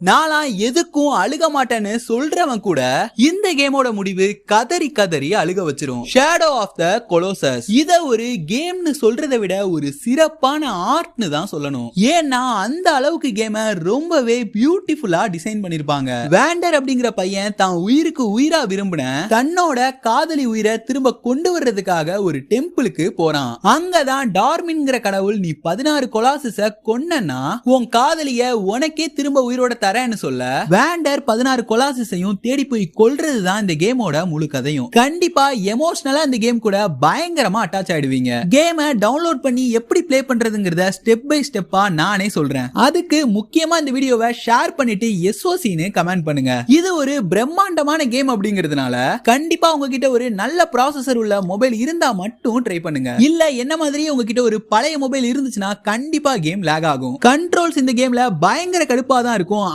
நான்லாம் எதுக்கும் அழுக மாட்டேன்னு சொல்றவன் கூட இந்த கேமோட முடிவு கதறி கதறி அழுக வச்சிரும். ஷேடோ ஆஃப் த கொலோசஸ் இத ஒரு கேம்னு சொல்றதை விட ஒரு சிறப்பான ஆர்ட்னு தான் சொல்லணும். ஏன்னா அந்த அளவுக்கு கேம ரொம்பவே பியூட்டிஃபுல்லா டிசைன் பண்ணிருப்பாங்க. வேண்டர் அப்படிங்கிற பையன் தான் உயிருக்கு உயிரா விரும்பின தன்னோட காதலி உயிரை திரும்ப கொண்டு வர்றதுக்காக ஒரு டெம்பிளுக்கு போறான். அங்கதான் டார்மின்ங்கிற கடவுள் நீ பதினாறு கொலாசஸ கொன்னா உன் காதலிய உனக்கே திரும்ப உயிரோட தரேன்னு சொல்ல வேண்டர் பதினாறு கொலாசிஸையும் தேடி போய் கொல்றது தான் இந்த கேமோட முழு கதையும். கண்டிப்பா எமோஷனலா இந்த கேம் கூட பயங்கரமா அட்டாச் ஆயிடுவீங்க. கேமை டவுன்லோட் பண்ணி எப்படி ப்ளே பண்றதுங்கிறத ஸ்டெப் பை ஸ்டெப்பா நானே சொல்றேன். அதுக்கு முக்கியமா இந்த வீடியோவை ஷேர் பண்ணிட்டு எஸ்ஓசின்னு கமெண்ட் பண்ணுங்க. இது ஒரு பிரம்மாண்டமான கேம் அப்படிங்கிறதுனால கண்டிப்பா உங்ககிட்ட ஒரு நல்ல ப்ராசஸர் உள்ள மொபைல் இருந்தா மட்டும் ட்ரை பண்ணுங்க. இல்ல என்ன மாதிரி உங்ககிட்ட ஒரு பழைய மொபைல் இருந்துச்சுன்னா கண்டிப்பா கேம் லேக் ஆகும். கண்ட்ரோல்ஸ் இந்த கேம்ல பயங்கர கடுப்பா தான் இருக்கும்.